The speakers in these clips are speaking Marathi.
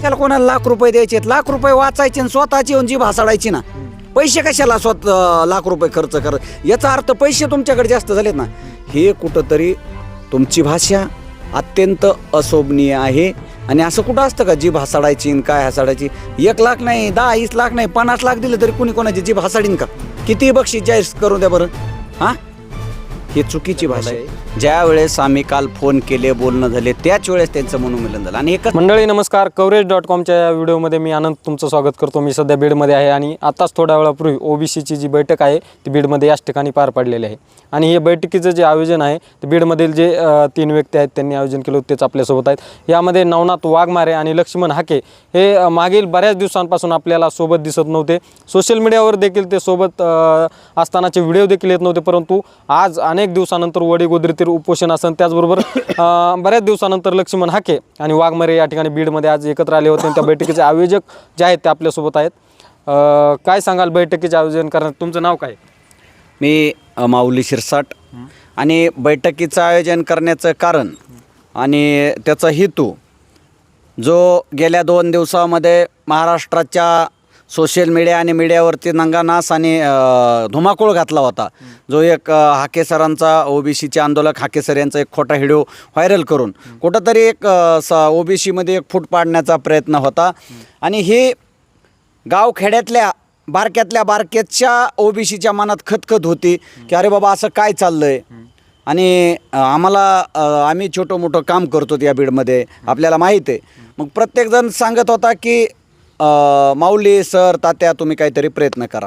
त्याला कोणाला लाख रुपये द्यायचे लाख रुपये वाचायचे आणि स्वतःची येऊन जी भासाडायची ना. पैसे कशाला स्वतः लाख रुपये खर्च कर? याचा अर्थ पैसे तुमच्याकडे जास्त झालेत ना. हे कुठंतरी तुमची भाषा अत्यंत अशोभनीय आहे. आणि असं कुठं असतं का जीभ हसाडायची आणि काय हसाडायची? एक लाख नाही दहा वीस लाख नाही पन्नास लाख दिले तरी कुणी कोणाची जीभ हसाडीन का? किती बक्षीस जाहीर करून द्या बरं. हां? ही चुकीची भाषा आहे. ज्या वेळेस आम्ही काल फोन केले बोलणं झाले त्याच वेळेस त्यांचं मनोमिलन झालं. आणि एकच मंडळी नमस्कार. कवरेज डॉट कॉमच्या या व्हिडिओमध्ये मी आनंद तुमचं स्वागत करतो. मी सध्या बीडमध्ये आहे आणि आताच थोड्या वेळापूर्वी ओबीसीची जी बैठक आहे ती बीडमध्ये याच ठिकाणी पार पडलेली आहे. आणि हे बैठकीचं जे आयोजन आहे ते बीडमधील जे तीन व्यक्ती आहेत त्यांनी आयोजन केलं तेच आपल्यासोबत आहेत. यामध्ये नवनाथ वाघमारे आणि लक्ष्मण हाके हे मागील बऱ्याच दिवसांपासून आपल्याला सोबत दिसत नव्हते. सोशल मीडियावर देखील ते सोबत असतानाचे व्हिडिओ देखील येत नव्हते परंतु आज आणि अनेक दिवसानंतर वडीगोदरीतील उपोषण असन त्याचबरोबर बऱ्याच दिवसानंतर लक्ष्मण हाके आणि वाघमारे या ठिकाणी बीडमध्ये आज एकत्र आले होते आणि त्या बैठकीचे आयोजक जे आहेत ते आपल्यासोबत आहेत. काय सांगाल बैठकीचे आयोजन करण्यात? तुमचं नाव काय? मी माऊली शिरसाट. आणि बैठकीचं आयोजन करण्याचं कारण आणि त्याचा हेतू जो गेल्या दोन दिवसामध्ये महाराष्ट्राच्या सोशल मीडिया आणि मीडियावरती नंगानास आणि धुमाकूळ घातला होता. जो एक हाकेसरांचा ओ बी ओबीसीचे आंदोलक हाके सर यांचा एक खोटा व्हिडिओ व्हायरल करून कुठंतरी एक अ, स ओबीसीमध्ये एक फूट पाडण्याचा प्रयत्न होता. आणि हे गावखेड्यातल्या बारक्यातल्या बारक्याच्या ओबीसीच्या मनात खतखत होती की अरे बाबा असं काय चाललं आहे आणि आम्हाला आम्ही छोटं मोठं काम करतो या बीडमध्ये आपल्याला माहीत आहे. मग प्रत्येकजण सांगत होता की अ, माऊली सर तात्या तुम्ही काहीतरी प्रयत्न करा.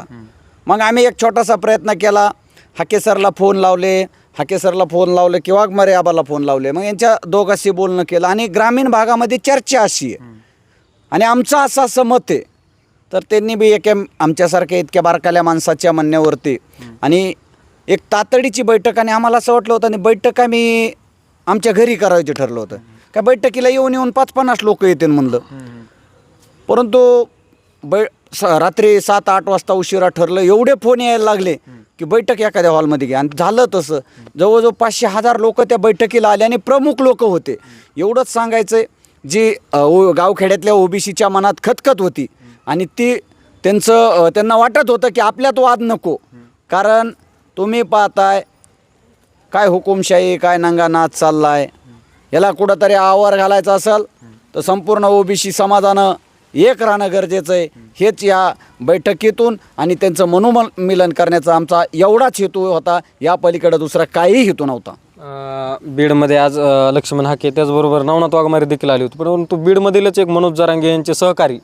मग आम्ही एक छोटासा प्रयत्न केला. हाके सरला फोन लावले. हाके सरला फोन लावले किंवा मरे आबाला फोन लावले. मग यांच्या दोघांशी बोलणं केलं. आणि ग्रामीण भागामध्ये चर्चा अशी आहे. आणि आमचं असं असं मत आहे. तर त्यांनी बी एका आमच्यासारख्या इतक्या बारकाल्या माणसाच्या म्हणण्यावरती आणि एक तातडीची बैठक आणि आम्हाला असं वाटलं होतं आणि बैठक आम्ही आमच्या घरी करायचं ठरलं होतं. का बैठकीला येऊन येऊन पाच पन्नास लोक येतील म्हणलं. परंतु बै स रात्री सात आठ वाजता उशिरा ठरलं एवढे फोन यायला लागले की बैठक एखाद्या हॉलमध्ये घ्या. आणि झालं तसं. जवळजवळ पाचशे हजार लोक त्या बैठकीला आले आणि प्रमुख लोक होते. एवढंच सांगायचं जी ओ गावखेड्यातल्या ओबीसीच्या मनात खतखत होती. आणि ती त्यांचं त्यांना वाटत होतं की आपल्यात वाद नको. कारण तुम्ही पाहताय काय हुकुमशाही काय नंगानाच चाललाय. याला कुठंतरी आवर घालायचा असेल तर संपूर्ण ओबीसी समाजानं एक राहणं गरजेचं आहे. हेच या बैठकीतून आणि त्यांचं मनोमिलन करण्याचा आमचा एवढाच हेतू होता. या पलीकडे दुसरा काहीही हेतू नव्हता. अ, बीडमध्ये आज अ, लक्ष्मण हाके त्याचबरोबर नवनाथ वाघमारे देखील आले होते. परंतु बीडमधीलच एक मनोज जरांगे यांचे सहकारी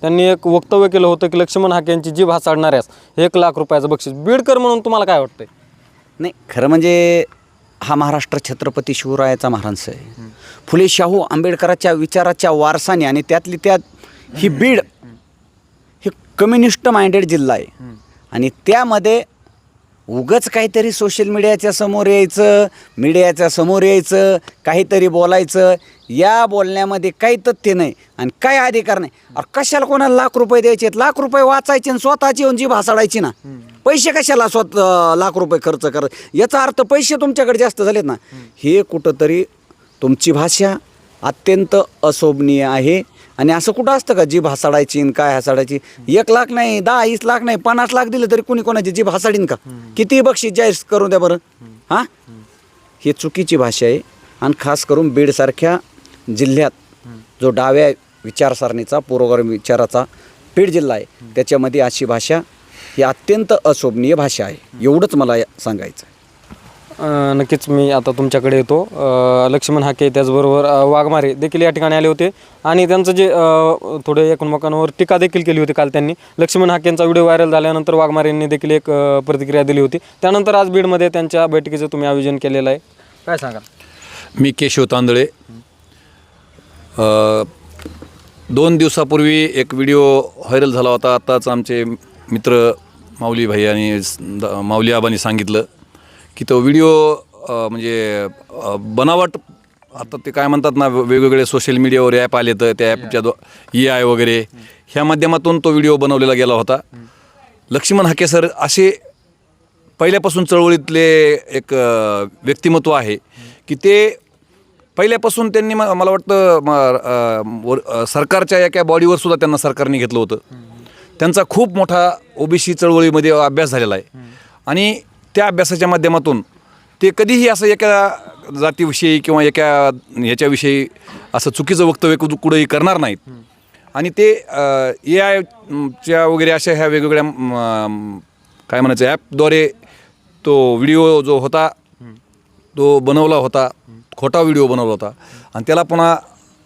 त्यांनी एक वक्तव्य केलं होतं की लक्ष्मण हाके यांची जीभ हासाडणाऱ्यास एक लाख रुपयाचं बक्षीस. बीडकर म्हणून तुम्हाला काय वाटतंय? नाही खरं म्हणजे हा महाराष्ट्र छत्रपती शिवरायाचा महाराज आहे. फुले शाहू आंबेडकराच्या विचाराच्या वारसाने आणि त्यातली त्यात ही बीड हे कम्युनिस्ट माइंडेड जिल्हा आहे. आणि त्यामध्ये उगच काहीतरी सोशल मीडियाच्या समोर यायचं मीडियाच्या समोर यायचं काहीतरी बोलायचं. या बोलण्यामध्ये काही तथ्य नाही आणि काही अधिकार नाही. अरे कशाला कोणाला लाख रुपये द्यायचे लाख रुपये वाचायचे आणि स्वतःची येऊन जी भासाडायची ना? पैसे कशाला स्वतः लाख रुपये खर्च कर? याचा अर्थ पैसे तुमच्याकडे जास्त झालेत ना? हे कुठंतरी तुमची भाषा अत्यंत अशोभनीय आहे. आणि असं कुठं असतं का जीभ हसाडायची आणि काय हसाडायची? एक लाख नाही दहा वीस लाख नाही पन्नास लाख दिले तरी कुणी कोणाची जीभ हसाडीन का? किती बक्षीस जाहीर करू द्या बरं. हां? ही चुकीची भाषा आहे आणि खास करून बीडसारख्या जिल्ह्यात जो डाव्या विचारसरणीचा पुरोगामी विचाराचा बीड जिल्हा आहे त्याच्यामध्ये अशी भाषा ही अत्यंत अशोभनीय भाषा आहे. एवढंच मला सांगायचं आहे. नक्कीच मी आता तुमच्याकडे येतो. लक्ष्मण हाके त्याचबरोबर वाघमारे देखील या ठिकाणी आले होते. आणि त्यांचं जे थोडे एकमेकांवर टीका देखील केली होती काल त्यांनी. लक्ष्मण हाकेंचा व्हिडिओ व्हायरल झाल्यानंतर वाघमारे यांनी देखील एक प्रतिक्रिया दिली होती. त्यानंतर आज बीडमध्ये त्यांच्या बैठकीचं तुम्ही आयोजन केलेलं आहे. काय सांगाल? मी केशव तांदळे. दोन दिवसापूर्वी एक व्हिडिओ व्हायरल झाला होता. आत्ताच आमचे मित्र माऊली भाई आणि द- माऊली आबांनी सांगितलं. की तो व्हिडिओ म्हणजे बनावट आता ते काय म्हणतात ना वेगवेगळे सोशल मीडियावर ॲप आले तर त्या ॲपच्या दो ई आय वगैरे ह्या माध्यमातून तो व्हिडिओ बनवलेला गेला होता. लक्ष्मण हाके सर असे पहिल्यापासून चळवळीतले एक व्यक्तिमत्व आहे की ते पहिल्यापासून त्यांनी म- मला वाटतं सरकारच्या एका बॉडीवर सुद्धा त्यांना सरकारने घेतलं होतं. त्यांचा खूप मोठा ओबीसी चळवळीमध्ये अभ्यास झालेला आहे. आणि त्या अभ्यासाच्या माध्यमातून ते कधीही असं एका जातीविषयी किंवा एका ह्याच्याविषयी असं चुकीचं वक्तव्य कुठं- कुठंही करणार नाहीत. आणि ते ए आयच्या वगैरे अशा ह्या वेगवेगळ्या काय म्हणायचं ॲपद्वारे तो व्हिडिओ जो होता तो बनवला होता खोटा व्हिडिओ बनवला होता. आणि त्याला पुन्हा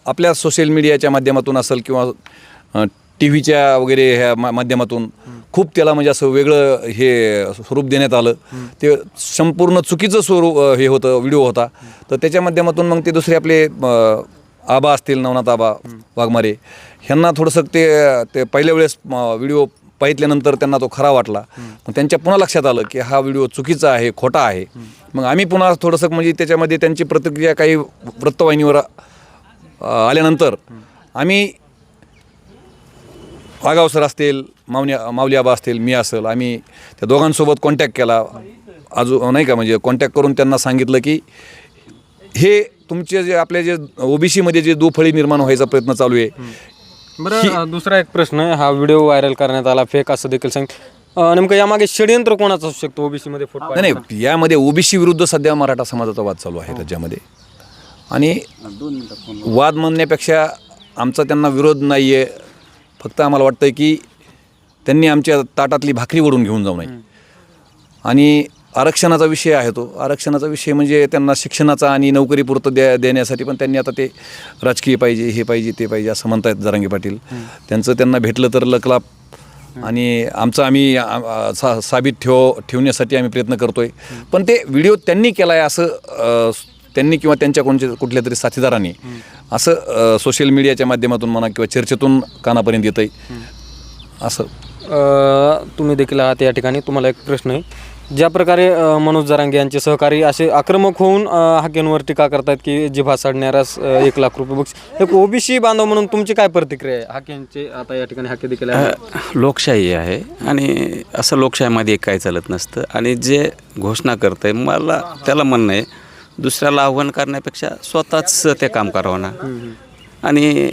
आपल्या सोशल मीडियाच्या माध्यमातून असेल किंवा टी व्हीच्या वगैरे ह्या मा माध्यमातून खूप त्याला म्हणजे असं वेगळं हे स्वरूप देण्यात आलं. ते संपूर्ण चुकीचं स्वरूप हे होतं व्हिडिओ होता. तर त्याच्या माध्यमातून मग ते दुसरे आपले आबा असतील नवनाथ आबा वाघमारे ह्यांना थोडंसं ते ते पहिल्या वेळेस व्हिडिओ पाहितल्यानंतर त्यांना तो खरा वाटला. मग त्यांच्या पुन्हा लक्षात आलं की हा व्हिडिओ चुकीचा आहे खोटा आहे. मग आम्ही पुन्हा थोडंसं म्हणजे त्याच्यामध्ये त्यांची प्रतिक्रिया काही वृत्तवाहिनीवर आल्यानंतर आम्ही वागाव सर असतील मावनी माऊली आबा असतील मी असेल आम्ही त्या दोघांसोबत कॉन्टॅक्ट केला. अजून नाही का म्हणजे कॉन्टॅक्ट करून त्यांना सांगितलं की हे तुमचे जे आपले जे ओबीसीमध्ये जे दुफळी निर्माण व्हायचा प्रयत्न चालू आहे बरं दुसरा एक प्रश्न हा व्हिडिओ व्हायरल करण्यात आला फेक असं देखील सांग. नेमकं यामागे षडयंत्र कोणाचं असू शकतो ओबीसी मध्ये फोटो नाही नाही यामध्ये ओबीसी विरुद्ध सध्या मराठा समाजाचा वाद चालू आहे राज्यामध्ये आणि वाद म्हणण्यापेक्षा आमचा त्यांना विरोध नाही आहे फक्त आम्हाला वाटतं की त्यांनी आमच्या ताटातली भाकरी ओढून घेऊन जाऊ नये. आणि आरक्षणाचा विषय आहे तो. आरक्षणाचा विषय म्हणजे त्यांना शिक्षणाचा आणि नोकरीपुरतं द्या देण्यासाठी पण त्यांनी आता ते राजकीय पाहिजे हे पाहिजे ते पाहिजे असं म्हणतायत जरांगे पाटील. त्यांचं त्यांना भेटलं तर लकलाप आणि आमचं आम्ही सा साबित ठेव ठेवण्यासाठी आम्ही प्रयत्न करतोय. पण ते व्हिडिओ त्यांनी केला आहे असं त्यांनी किंवा त्यांच्या कोणत्या कुठल्या तरी साथीदारांनी असं सोशल मीडियाच्या माध्यमातून म्हणा किंवा चर्चेतून कानापर्यंत येतं आहे असं तुम्ही देखील आहात या ठिकाणी. तुम्हाला एक प्रश्न आहे. ज्या प्रकारे मनोज जरांगे यांचे सहकारी असे आक्रमक होऊन हाकेंवर टीका करतात की जिभा साडणाऱ्यास एक लाख रुपये बक्षीस? एक ओबीसी बांधव म्हणून तुमची काय प्रतिक्रिया आहे? हाकेंचे आता या ठिकाणी हाके देखील आहे. लोकशाही आहे आणि असं लोकशाहीमध्ये काही चालत नसतं. आणि जे घोषणा करतं आहे मला त्याला म्हणणं आहे दुसऱ्याला आव्हान करण्यापेक्षा स्वतःच ते काम करावं ना. आणि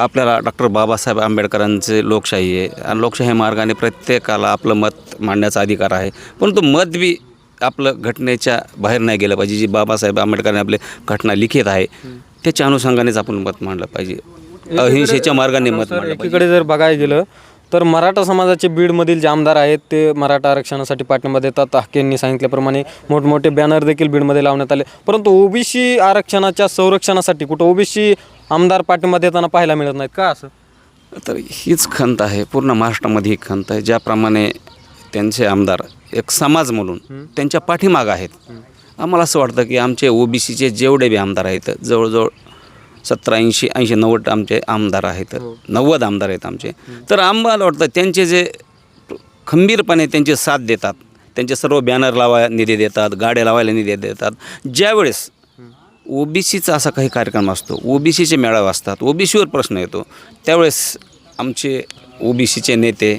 आपल्याला डॉक्टर बाबासाहेब आंबेडकरांचे लोकशाही आहे. आणि लोकशाही मार्गाने प्रत्येकाला आपलं मत मांडण्याचा अधिकार आहे. परंतु मत बी आपलं घटनेच्या बाहेर नाही गेलं पाहिजे. जी बाबासाहेब आंबेडकरांनी आपले घटना लिखित आहे त्याच्या अनुषंगानेच आपण मत मांडलं पाहिजे. अहिंसेच्या मार्गाने मत मांडलं एकीकडे जर बघायला गेलं तर मराठा समाजाचे बीडमधील जे आमदार आहेत ते मराठा आरक्षणासाठी पाठिंबा देतात. हाकेंनी सांगितल्याप्रमाणे मोठमोठे बॅनर देखील बीडमध्ये लावण्यात आले. परंतु ओबीसी आरक्षणाच्या संरक्षणासाठी कुठं ओबीसी आमदार पाठिंबा देताना पाहायला मिळत नाहीत का असं? तर हीच खंत आहे पूर्ण महाराष्ट्रामध्ये ही खंत आहे ज्याप्रमाणे त्यांचे आमदार एक समाज म्हणून त्यांच्या पाठीमाग आहेत. आम्हाला असं वाटतं की आमचे ओबीसीचे जेवढे बी आमदार आहेत जवळजवळ सतरा ऐंशी ऐंशी नव्वद आमचे आमदार आहेत. नव्वद आमदार आहेत आमचे. तर आम्हाला वाटतं त्यांचे जे खंबीरपणे त्यांची साथ देतात त्यांचे सर्व बॅनर लावायला निधी देतात गाड्या लावायला निधी देतात. ज्यावेळेस ओबीसीचा असा काही कार्यक्रम असतो ओबीसीचे मेळावे असतात ओबीसीवर प्रश्न येतो त्यावेळेस आमचे ओबीसीचे नेते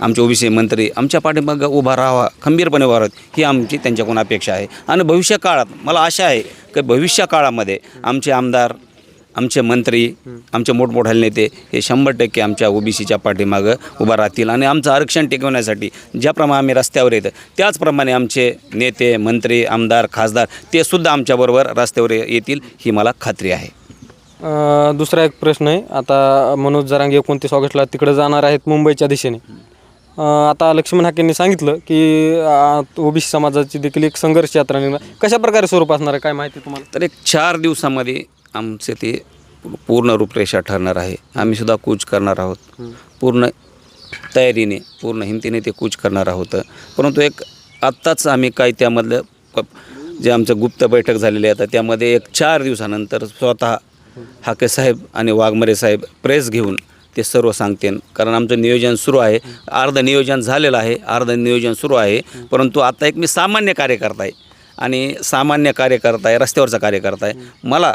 आमचे ओबीसी मंत्री आमच्या पाठीमागं उभा राहावा खंबीरपणे उभा राहावं ही आमची त्यांच्याकडून अपेक्षा आहे. आणि भविष्य काळात मला आशा आहे की भविष्य काळामध्ये आमचे आमदार आमचे मंत्री आमचे मोठमोठाले नेते हे शंभर टक्के आमच्या ओबीसीच्या पाठीमागं उभा राहतील. आणि आमचं आरक्षण टिकवण्यासाठी ज्याप्रमाणे आम्ही रस्त्यावर येतं त्याचप्रमाणे आमचे नेते मंत्री आमदार खासदार ते सुद्धा आमच्याबरोबर रस्त्यावर येतील ही मला खात्री आहे. दुसरा एक प्रश्न आहे. आता मनोज जरांगे एकोणतीस ऑगस्टला तिकडे जाणार आहेत मुंबईच्या दिशेने. आता लक्ष्मण हाकेंनी सांगितलं की ओबीसी समाजाची देखील एक संघर्ष यात्रा निर्माण कशा प्रकारे स्वरूप असणार आहे काय माहिती तुम्हाला? तर एक चार दिवसामध्ये आमचे ते पूर्ण रूपरेषा ठरणार आहे. आम्ही सुद्धा कूच करणार आहोत. पूर्ण तयारीने पूर्ण हिमतीने ते कूच करणार आहोत. परंतु एक आत्ताच आम्ही काही त्यामधलं प- जे आमचं गुप्त बैठक झालेली आहे आता त्यामध्ये एक चार दिवसानंतर स्वतः हाके साहेब आणि वाघमरे साहेब प्रेस घेऊन ते सर्व सांगतील कारण आमचं नियोजन सुरू आहे. अर्ध नियोजन झालेलं आहे अर्ध नियोजन सुरू आहे. परंतु आता एक मी सामान्य कार्यकर्ता आहे. आणि सामान्य कार्यकर्ता आहे रस्त्यावरचा कार्यकर्ता आहे. मला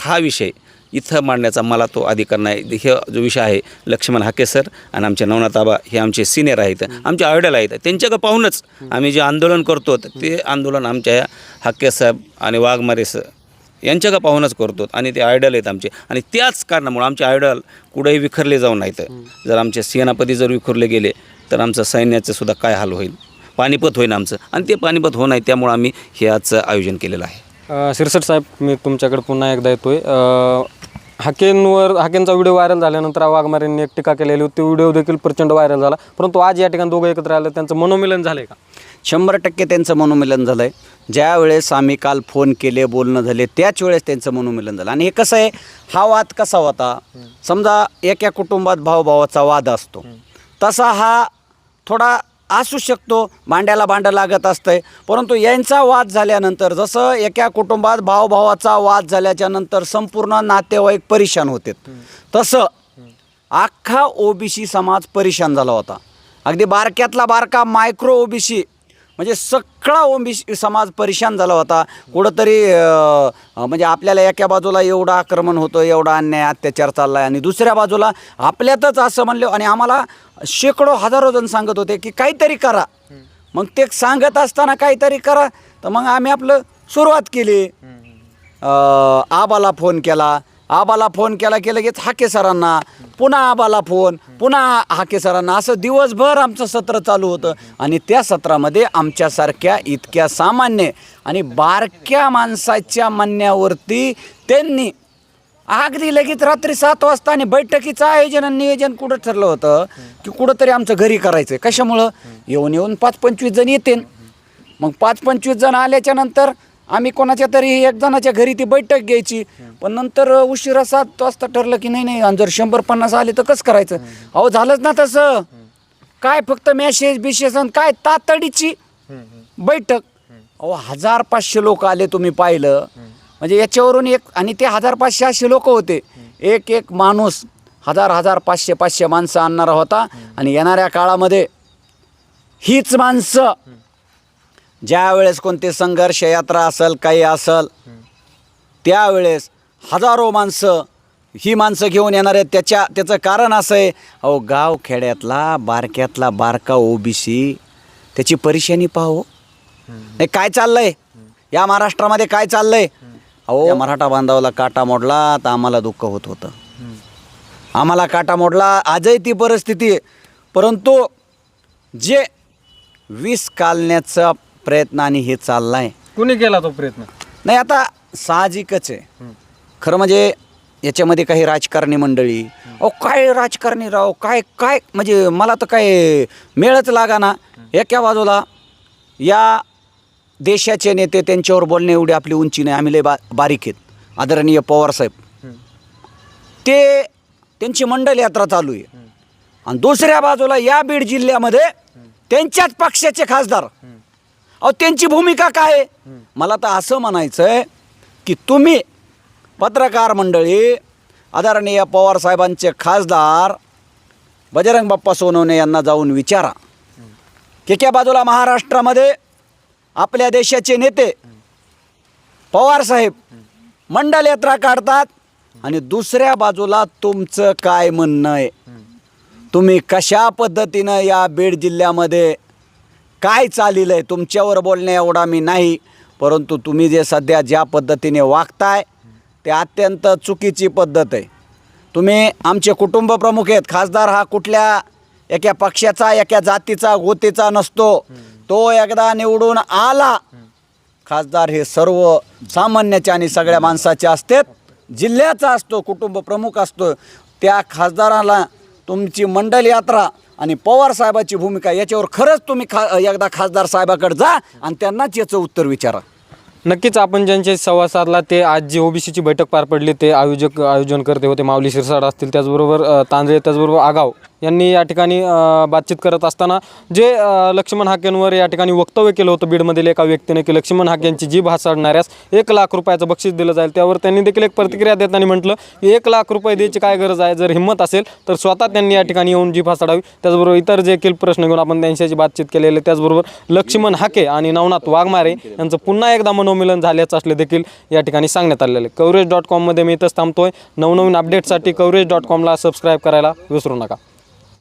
हा विषय इथं मांडण्याचा मला तो अधिकार नाही. हे जो विषय आहे लक्ष्मण हाके सर आणि आमचे नवनाथाबा हे आमचे सिनियर आहेत आमचे आयडल आहेत. त्यांच्याकडे पाहूनच आम्ही जे आंदोलन करतो ते आंदोलन आमच्या हाके साहेब आणि वाघमारे सर यांच्या का पाहूनच करतो आणि ते आयडल आहेत आमचे. आणि त्याच कारणामुळे आमचे आयडल कुठेही विखरले जाऊ नाहीत. जर आमचे सेनापती जर विखरले गेले तर आमचं सैन्याचं सुद्धा काय हाल होईल? पानिपत होईल आमचं. आणि ते पानिपत होऊ नाही त्यामुळे आम्ही हे आजचं आयोजन केलेलं आहे. शिरसट साहेब मी तुमच्याकडे पुन्हा एकदा येतोय. हाकेंवर हाकेंचा व्हिडिओ व्हायरल झाल्यानंतर वाघमारेंनी एक टीका केलेली होती. व्हिडिओ देखील प्रचंड व्हायरल झाला. परंतु आज या ठिकाणी दोघं एकत्र आलं त्यांचं मनोमिलन झालंय का? शंभर टक्के त्यांचं मनोमिलन झालं आहे ज्या वेळेस आम्ही काल फोन केले बोलणं झाले त्याच वेळेस त्यांचं मनोमिलन झालं. आणि हे कसं आहे हा वाद कसा होता? समजा एका कुटुंबात भावभावाचा वाद असतो. तसा हा थोडा असू शकतो भांड्याला भांडं लागत असतंय. परंतु यांचा वाद झाल्यानंतर जसं एका कुटुंबात भावभावाचा वाद झाल्याच्यानंतर संपूर्ण नातेवाईक परेशान होते. तसं अख्खा ओबीसी समाज परेशान झाला होता. अगदी बारक्यातला बारका मायक्रो ओबीसी म्हणजे सगळा ओबीसी समाज परेशान झाला होता. कुठंतरी म्हणजे आपल्याला एका बाजूला एवढं आक्रमण होतं एवढा अन्याय अत्याचार चालला आहे आणि दुसऱ्या बाजूला आपल्यातच असं म्हणलं आणि आम्हाला शेकडो हजारो जण सांगत होते की काहीतरी करा. मग ते सांगत असताना काहीतरी करा. तर मग आम्ही आपलं सुरुवात केली. आबाला फोन केला. आबाला फोन केला की लगेच हाके सरांना पुन्हा आबाला फोन पुन्हा हाके सरांना. असं दिवसभर आमचं सत्र चालू होतं. आणि त्या सत्रामध्ये आमच्यासारख्या इतक्या सामान्य आणि बारक्या माणसाच्या म्हणण्यावरती त्यांनी अगदी लगेच रात्री सात वाजता आणि बैठकीचं आयोजन आणि नियोजन कुठं ठरलं होतं की कुठंतरी आमचं घरी करायचं कशामुळं? येऊन येऊन पाच पंचवीस जण येतील. मग पाच पंचवीस जण आल्याच्यानंतर आम्ही कोणाच्या तरी एक जणाच्या घरी ती बैठक घ्यायची. पण नंतर उशिरा सात वाजता ठरलं की नाही नाही आणि जर शंभर पन्नास आले तर कसं करायचं? अहो झालंच ना तसं. काय फक्त मॅसेज बिशेज आणि काय तातडीची बैठक. अहो हजार पाचशे लोक आले तुम्ही पाहिलं. म्हणजे याच्यावरून एक आणि ते हजार पाचशे असे लोक होते. एक एक माणूस हजार हजार पाचशे पाचशे माणसं आणणारा होता. आणि येणाऱ्या काळामध्ये हीच माणसं ज्या वेळेस कोणती संघर्ष यात्रा असेल काही असेल त्यावेळेस हजारो माणसं ही माणसं घेऊन येणार आहेत. त्याच्या त्याचं कारण असं आहे अहो गाव खेड्यातला बारक्यातला बारका ओबीसी त्याची परेशानी पाहो. हे काय चाललंय? या महाराष्ट्रामध्ये काय चाललंय? अहो मराठा बांधवाला काटा मोडला तर आम्हाला दुःख होत होतं. आम्हाला काटा मोडला आजही ती परिस्थिती परंतु जे विष कालण्याचा प्रयत्न आणि हे चालला आहे कुणी केला तो प्रयत्न? नाही आता साहजिकच आहे. खरं म्हणजे याच्यामध्ये काही राजकारणी मंडळी अहो काय राजकारणी राव काय काय म्हणजे मला तर काय मेळच लागा ना एका बाजूला या देशाचे नेते त्यांच्यावर बोलणे एवढी आपली उंची नाही आम्ही लय बा बारीक आहेत. आदरणीय पवारसाहेब ते त्यांची मंडल यात्रा चालू आहे. आणि दुसऱ्या बाजूला या बीड जिल्ह्यामध्ये त्यांच्याच पक्षाचे खासदार. अहो त्यांची भूमिका काय आहे? मला तर असं म्हणायचं आहे की तुम्ही पत्रकार मंडळी आदरणीय पवार साहेबांचे खासदार बजरंग बाप्पा सोनवणे यांना जाऊन विचारा की क्या बाजूला महाराष्ट्रामध्ये आपल्या देशाचे नेते पवार साहेब मंडल यात्रा काढतात आणि दुसऱ्या बाजूला तुमचं काय म्हणणं आहे तुम्ही कशा पद्धतीनं या बीड जिल्ह्यामध्ये काय चाललेलं आहे तुमच्यावर बोलणे एवढा मी नाही परंतु तुम्ही जे सध्या ज्या पद्धतीने वागताय ते अत्यंत चुकीची पद्धत आहे. तुम्ही आमचे कुटुंब प्रमुख आहेत. खासदार हा कुठल्या एका पक्षाचा एका जातीचा गोतीचा नसतो. तो एकदा निवडून आला खासदार हे सर्व सामान्याचे आणि सगळ्या माणसाचे असतात. जिल्ह्याचा असतो कुटुंब प्रमुख असतो. त्या खासदाराला तुमची मंडल यात्रा आणि पवार साहेबाची भूमिका याच्यावर खरंच तुम्ही खा एकदा खासदार साहेबाकडे जा आणि त्यांनाच याचं उत्तर विचारा. नक्कीच आपण ज्यांचे संवाद साधला ते आज जी ओबीसीची बैठक पार पडली ते आयोजक आयोजन करते होते माऊली शिरसाड असतील त्याचबरोबर तांदळे त्याचबरोबर आगाव. यांनी या ठिकाणी बातचीत करत असताना जे लक्ष्मण हाकेंवर या ठिकाणी वक्तव्य केलं होतं बीडमधील एका व्यक्तीने की लक्ष्मण हाकेंची जीभ हासाडणाऱ्यास एक लाख रुपयाचं बक्षीस दिलं जाईल. त्यावर त्यांनी देखील एक प्रतिक्रिया देताना म्हटलं की एक लाख रुपये द्यायची काय गरज आहे? जर हिंमत असेल तर स्वतः त्यांनी या ठिकाणी येऊन जीभ हासाडावी. त्याचबरोबर इतर देखील प्रश्न घेऊन आपण त्यांच्याशी बातचीत केलेले त्याचबरोबर लक्ष्मण हाके आणि नवनाथ वाघमारे यांचं पुन्हा एकदा मनोमिलन झाल्याचं असले देखील या ठिकाणी सांगण्यात आलेलं आहे. कवरेज डॉट कॉममध्ये मी इथंच थांबतोय. नवनवीन अपडेटसाठी कवरेज डॉट कॉमला सबस्क्राईब करायला विसरू नका.